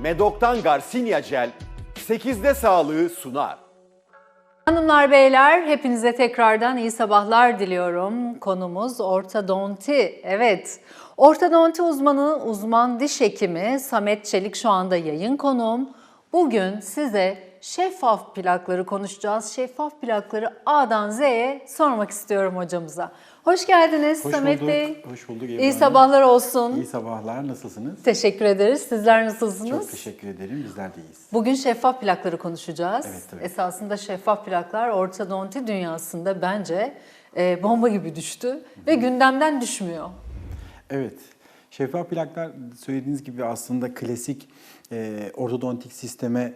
Medok'tan Garcinia Gel 8'de sağlığı sunar. Hanımlar beyler hepinize tekrardan iyi sabahlar diliyorum. Konumuz ortodonti. Evet. Ortodonti uzmanı, uzman diş hekimi Samet Çelik şu anda yayın konuğum. Bugün size şeffaf plakları konuşacağız. Şeffaf plakları A'dan Z'ye sormak istiyorum hocamıza. Hoş geldiniz Hoş Samet bulduk, Bey. hoş bulduk Ebru İyi Hanım. sabahlar olsun. İyi sabahlar, nasılsınız? Teşekkür ederiz. Sizler nasılsınız? Çok teşekkür ederim, bizler de iyiyiz. Bugün şeffaf plakları konuşacağız. Evet, tabii. Esasında şeffaf plaklar ortodonti dünyasında bence e, bomba gibi düştü ve gündemden düşmüyor. Evet, şeffaf plaklar söylediğiniz gibi aslında klasik e, ortodontik sisteme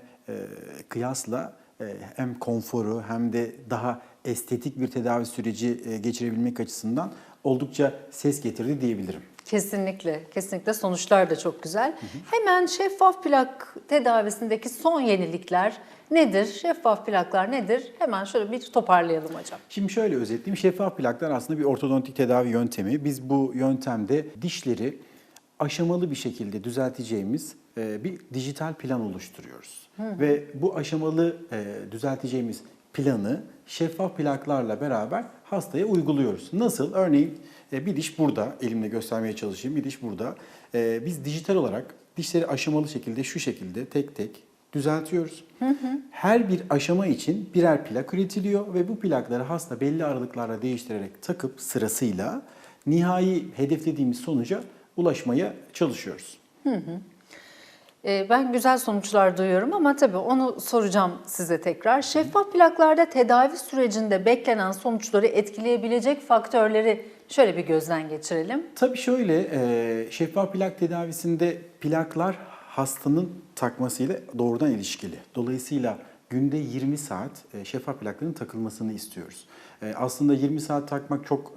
kıyasla e, hem konforu hem de daha estetik bir tedavi süreci e, geçirebilmek açısından oldukça ses getirdi diyebilirim. Kesinlikle, kesinlikle sonuçlar da çok güzel. Hemen şeffaf plak tedavisindeki son yenilikler nedir? Şeffaf plaklar nedir? Hemen şöyle bir toparlayalım hocam. Şimdi şöyle özetleyeyim. Şeffaf plaklar aslında bir ortodontik tedavi yöntemi. Biz bu yöntemde dişleri aşamalı bir şekilde düzelteceğimiz e, bir dijital plan oluşturuyoruz. Ve bu aşamalı e, düzelteceğimiz planı şeffaf plaklarla beraber hastaya uyguluyoruz. Nasıl? Örneğin e, bir diş burada, elimle göstermeye çalışayım. Bir diş burada. E, Biz dijital olarak dişleri aşamalı şekilde şu şekilde tek tek düzeltiyoruz. Her bir aşama için birer plak üretiliyor ve bu plakları hasta belli aralıklarla değiştirerek takıp sırasıyla nihai hedeflediğimiz sonuca ulaşmaya çalışıyoruz. E, ben güzel sonuçlar duyuyorum ama tabii onu soracağım size tekrar. Şeffaf plaklarda tedavi sürecinde beklenen sonuçları etkileyebilecek faktörleri şöyle bir gözden geçirelim. Tabii şöyle, e, şeffaf plak tedavisinde plaklar hastanın takmasıyla doğrudan ilişkili. Dolayısıyla günde 20 saat e, şeffaf plakların takılmasını istiyoruz. E, Aslında 20 saat takmak çok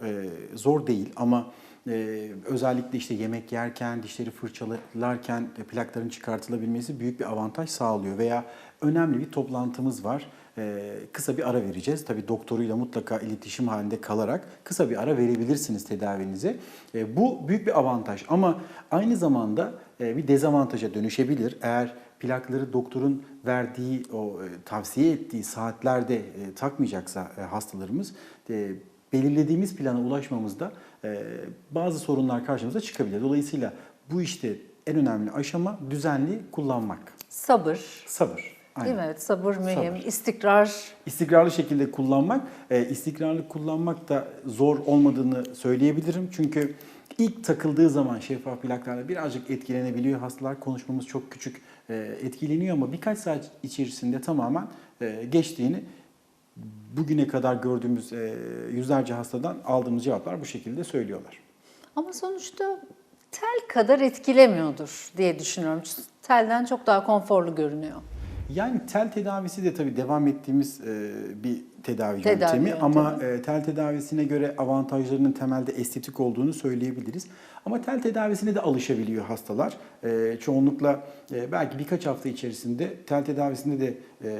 zor değil ama e, özellikle işte yemek yerken, dişleri fırçalarken e, plakların çıkartılabilmesi büyük bir avantaj sağlıyor. Veya önemli bir toplantımız var. Ee, kısa bir ara vereceğiz. Tabii doktoruyla mutlaka iletişim halinde kalarak kısa bir ara verebilirsiniz tedavinize. Ee, bu büyük bir avantaj ama aynı zamanda e, bir dezavantaja dönüşebilir. Eğer plakları doktorun verdiği, o e, tavsiye ettiği saatlerde e, takmayacaksa e, hastalarımız e, belirlediğimiz plana ulaşmamızda e, bazı sorunlar karşımıza çıkabilir. Dolayısıyla bu işte en önemli aşama düzenli kullanmak. Sabır, Sabır. Aynen. değil mi? Evet, sabır mühim, Sabır. istikrar. İstikrarlı şekilde kullanmak, e, istikrarlı kullanmak da zor olmadığını söyleyebilirim. Çünkü ilk takıldığı zaman şeffaf plaklarla birazcık etkilenebiliyor hastalar. Konuşmamız çok küçük e, etkileniyor ama birkaç saat içerisinde tamamen e, geçtiğini bugüne kadar gördüğümüz e, yüzlerce hastadan aldığımız cevaplar bu şekilde söylüyorlar. Ama sonuçta tel kadar etkilemiyordur diye düşünüyorum. Telden çok daha konforlu görünüyor. Yani tel tedavisi de tabii devam ettiğimiz e, bir tedavi, Tedavi yöntemi yöntemi. ama e, tel tedavisine göre avantajlarının temelde estetik olduğunu söyleyebiliriz. Ama tel tedavisine de alışabiliyor hastalar. E, çoğunlukla e, belki birkaç hafta içerisinde tel tedavisinde de e,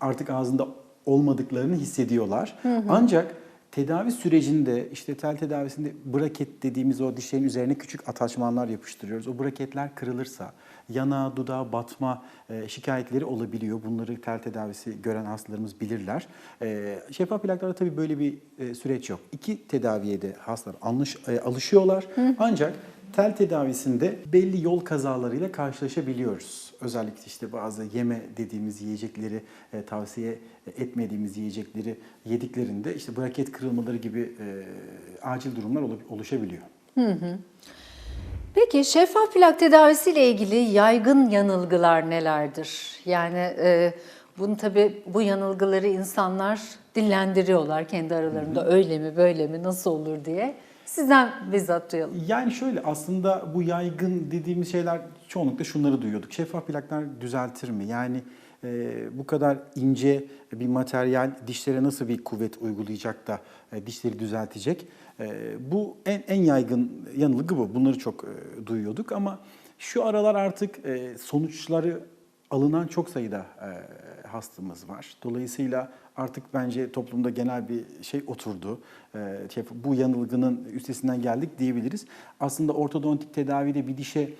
artık ağzında olmadıklarını hissediyorlar. Ancak tedavi sürecinde işte tel tedavisinde braket dediğimiz o dişlerin üzerine küçük ataçmanlar yapıştırıyoruz. O braketler kırılırsa yanağa, dudağa batma e, şikayetleri olabiliyor. Bunları tel tedavisi gören hastalarımız bilirler. E, şeffaf plaklarda tabii böyle bir e, süreç yok. İki tedaviye de hastalar anlış, e, alışıyorlar. Ancak tel tedavisinde belli yol kazalarıyla karşılaşabiliyoruz. Özellikle işte bazı yeme dediğimiz yiyecekleri e, tavsiye etmediğimiz yiyecekleri yediklerinde işte braket kırılmaları gibi e, acil durumlar olu- oluşabiliyor. Peki şeffaf plak tedavisiyle ilgili yaygın yanılgılar nelerdir? Yani e, bunu tabii bu yanılgıları insanlar dillendiriyorlar kendi aralarında öyle mi böyle mi nasıl olur diye. Sizden bizzat duyalım. Yani şöyle aslında bu yaygın dediğimiz şeyler çoğunlukla şunları duyuyorduk. Şeffaf plaklar düzeltir mi? Yani e, bu kadar ince bir materyal dişlere nasıl bir kuvvet uygulayacak da e, dişleri düzeltecek? E, bu en, en yaygın yanılgı bu. Bunları çok e, duyuyorduk ama şu aralar artık e, sonuçları alınan çok sayıda e, hastamız var. Dolayısıyla artık bence toplumda genel bir şey oturdu. E, bu yanılgının üstesinden geldik diyebiliriz. Aslında ortodontik tedavide bir dişe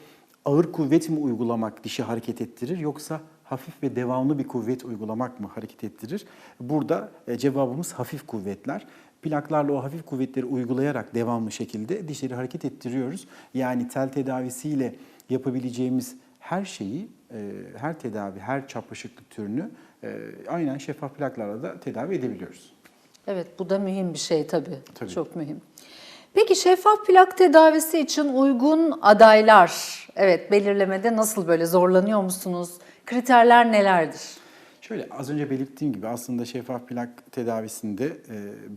ağır kuvvet mi uygulamak dişi hareket ettirir yoksa hafif ve devamlı bir kuvvet uygulamak mı hareket ettirir? Burada e, cevabımız hafif kuvvetler. Plaklarla o hafif kuvvetleri uygulayarak devamlı şekilde dişleri hareket ettiriyoruz. Yani tel tedavisiyle yapabileceğimiz her şeyi, e, her tedavi, her çapraşıklık türünü e, aynen şeffaf plaklarla da tedavi edebiliyoruz. Evet bu da mühim bir şey tabii. Tabii. Çok mühim. Peki şeffaf plak tedavisi için uygun adaylar, evet belirlemede nasıl böyle zorlanıyor musunuz? Kriterler nelerdir? Şöyle az önce belirttiğim gibi aslında şeffaf plak tedavisinde e,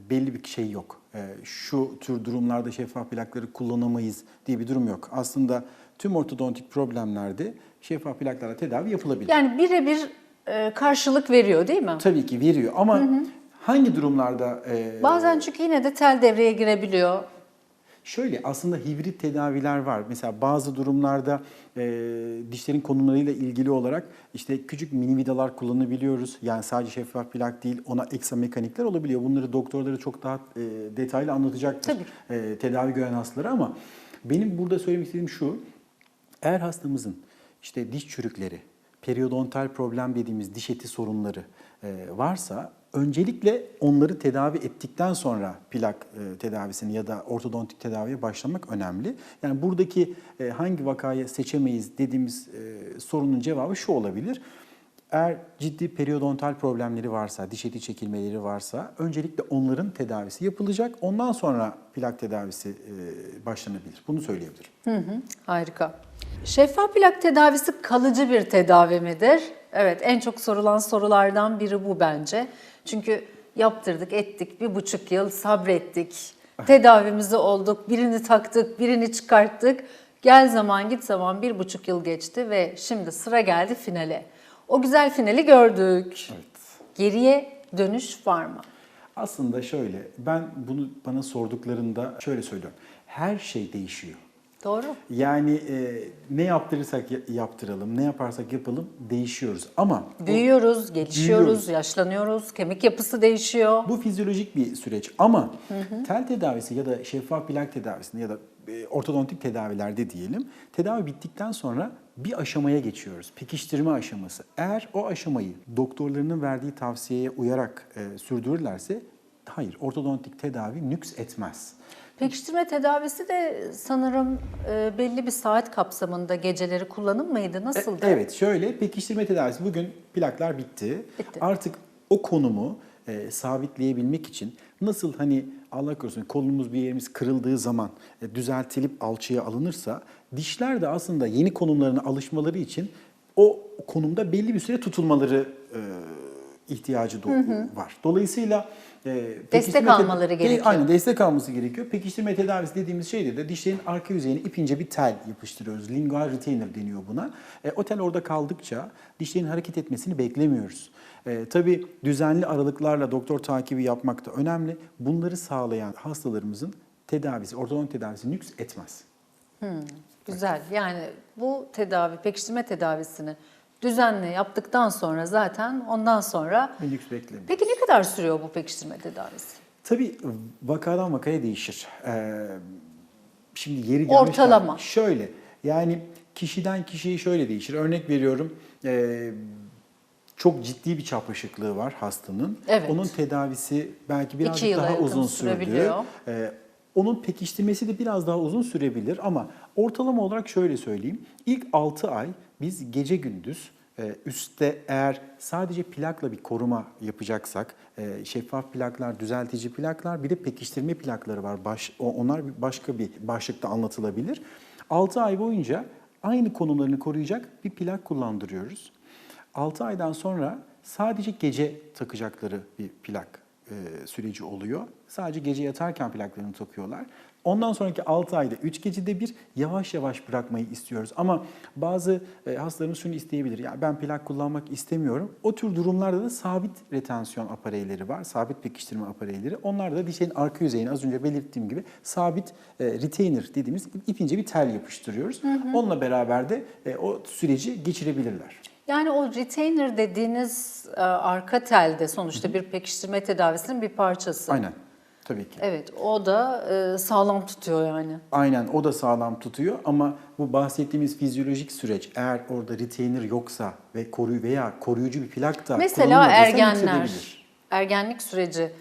belli bir şey yok. E, şu tür durumlarda şeffaf plakları kullanamayız diye bir durum yok. Aslında tüm ortodontik problemlerde şeffaf plaklarla tedavi yapılabilir. Yani birebir e, karşılık veriyor değil mi? Tabii ki veriyor ama hangi durumlarda e, Bazen çünkü yine de tel devreye girebiliyor. Şöyle aslında hibrit tedaviler var. Mesela bazı durumlarda e, dişlerin konumlarıyla ilgili olarak işte küçük mini vidalar kullanabiliyoruz. Yani sadece şeffaf plak değil ona ekstra mekanikler olabiliyor. Bunları doktorları çok daha e, detaylı anlatacaktır e, tedavi gören hastalara ama benim burada söylemek istediğim şu. Eğer hastamızın işte diş çürükleri, periodontal problem dediğimiz diş eti sorunları varsa öncelikle onları tedavi ettikten sonra plak e, tedavisini ya da ortodontik tedaviye başlamak önemli. Yani buradaki e, hangi vakayı seçemeyiz dediğimiz e, sorunun cevabı şu olabilir. Eğer ciddi periodontal problemleri varsa, diş eti çekilmeleri varsa öncelikle onların tedavisi yapılacak. Ondan sonra plak tedavisi başlanabilir. Bunu söyleyebilirim. Hı hı, harika. Şeffaf plak tedavisi kalıcı bir tedavi midir? Evet, en çok sorulan sorulardan biri bu bence. Çünkü yaptırdık, ettik, bir buçuk yıl sabrettik. Tedavimizi olduk, birini taktık, birini çıkarttık. Gel zaman git zaman bir buçuk yıl geçti ve şimdi sıra geldi finale. O güzel finali gördük. Evet. Geriye dönüş var mı? Aslında şöyle, ben bunu bana sorduklarında şöyle söylüyorum. Her şey değişiyor. Doğru. Yani e, ne yaptırırsak ya- yaptıralım, ne yaparsak yapalım değişiyoruz. Ama o- Büyüyoruz, gelişiyoruz, Büyüyoruz. yaşlanıyoruz, kemik yapısı değişiyor. bu fizyolojik bir süreç. Ama tel tedavisi ya da şeffaf plak tedavisinde ya da e, ortodontik tedavilerde diyelim, tedavi bittikten sonra bir aşamaya geçiyoruz. Pekiştirme aşaması. Eğer o aşamayı doktorlarının verdiği tavsiyeye uyarak e, sürdürürlerse hayır, ortodontik tedavi nüks etmez. Pekiştirme tedavisi de sanırım e, belli bir saat kapsamında geceleri kullanım mıydı? Nasıldı? E, Evet şöyle pekiştirme tedavisi bugün plaklar bitti. Bitti. Artık o konumu e, sabitleyebilmek için nasıl hani Allah korusun kolumuz bir yerimiz kırıldığı zaman e, düzeltilip alçıya alınırsa dişler de aslında yeni konumlarına alışmaları için o konumda belli bir süre tutulmaları e, ihtiyacı do- var. Dolayısıyla e, pekiştirme te- almaları E, gerekiyor. Aynen destek alması gerekiyor. Pekiştirme tedavisi dediğimiz şeyde de dişlerin arka yüzeyine ipince bir tel yapıştırıyoruz. Lingual retainer deniyor buna. E, o tel orada kaldıkça dişlerin hareket etmesini beklemiyoruz. E, tabii düzenli aralıklarla doktor takibi yapmak da önemli. Bunları sağlayan hastalarımızın tedavisi, ortodont tedavisi nüks etmez. Güzel. Yani bu tedavi, pekiştirme tedavisini düzenli yaptıktan sonra zaten ondan sonra... Nüks beklemiyor. Peki ne kadar sürüyor bu pekiştirme tedavisi? Tabii vakadan vakaya değişir. Ee, şimdi yeri gelmişken Ortalama. Şöyle yani kişiden kişiye şöyle değişir. Örnek veriyorum ee, çok ciddi bir çapraşıklığı var hastanın. Evet. Onun tedavisi belki birazcık daha uzun sürdü. sürebiliyor. Onun pekiştirmesi de biraz daha uzun sürebilir ama ortalama olarak şöyle söyleyeyim. İlk 6 ay biz gece gündüz e, üstte eğer sadece plakla bir koruma yapacaksak, e, şeffaf plaklar, düzeltici plaklar, bir de pekiştirme plakları var. Baş, onlar başka bir başlıkta anlatılabilir. 6 ay boyunca aynı konumlarını koruyacak bir plak kullandırıyoruz. 6 aydan sonra sadece gece takacakları bir plak e, süreci oluyor. Sadece gece yatarken plaklarını takıyorlar. Ondan sonraki 6 ayda 3 gecede bir yavaş yavaş bırakmayı istiyoruz. Ama bazı e, hastalarımız şunu isteyebilir. Ya ben plak kullanmak istemiyorum. O tür durumlarda da sabit retansiyon apareyleri var. Sabit pekiştirme apareyleri. Onlar da dişlerin arka yüzeyine az önce belirttiğim gibi sabit e, retainer dediğimiz ipince bir tel yapıştırıyoruz. Onunla beraber de e, o süreci geçirebilirler. Yani o retainer dediğiniz e, arka telde sonuçta bir pekiştirme tedavisinin bir parçası. Aynen. Tabii ki. Evet, o da e, sağlam tutuyor yani. Aynen o da sağlam tutuyor ama bu bahsettiğimiz fizyolojik süreç eğer orada retainer yoksa ve koruyu veya koruyucu bir plak da Mesela ergenler, ergenlik süreci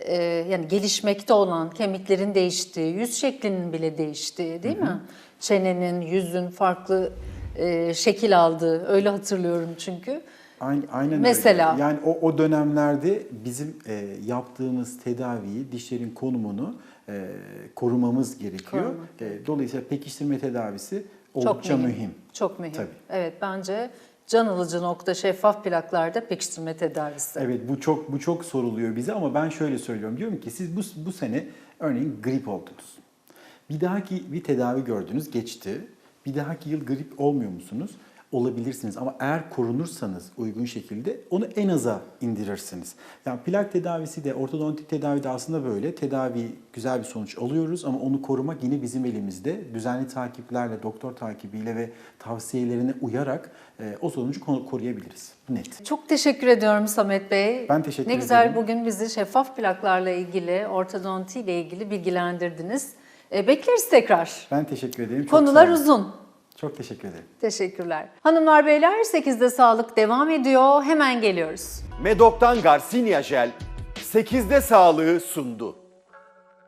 e, yani gelişmekte olan kemiklerin değiştiği, yüz şeklinin bile değiştiği değil mi? Çenenin, yüzün farklı e, şekil aldığı öyle hatırlıyorum çünkü. Aynen, aynen Mesela? öyle. Yani o, o dönemlerde bizim e, yaptığımız tedaviyi, dişlerin konumunu e, korumamız gerekiyor. E, dolayısıyla pekiştirme tedavisi Çok oldukça mühim. mühim. Çok mühim. Tabii. Evet bence can alıcı nokta şeffaf plaklarda pekiştirme tedavisi. Evet bu çok bu çok soruluyor bize ama ben şöyle söylüyorum. Diyorum ki siz bu bu sene örneğin grip oldunuz. Bir dahaki bir tedavi gördünüz geçti. Bir dahaki yıl grip olmuyor musunuz? Olabilirsiniz ama eğer korunursanız uygun şekilde onu en aza indirirsiniz. Yani plak tedavisi de ortodontik tedavi de aslında böyle. Tedavi güzel bir sonuç alıyoruz ama onu korumak yine bizim elimizde. Düzenli takiplerle, doktor takibiyle ve tavsiyelerine uyarak e, o sonucu ko- koruyabiliriz. Net. Çok teşekkür ediyorum Samet Bey. Ben teşekkür Ne güzel ederim. bugün bizi şeffaf plaklarla ilgili, ortodonti ile ilgili bilgilendirdiniz. E, bekleriz tekrar. Ben teşekkür ederim. Çok Konular uzun. Çok teşekkür ederim. Teşekkürler. Hanımlar beyler 8'de sağlık devam ediyor. Hemen geliyoruz. Medok'tan Garcinia Jel 8'de sağlığı sundu.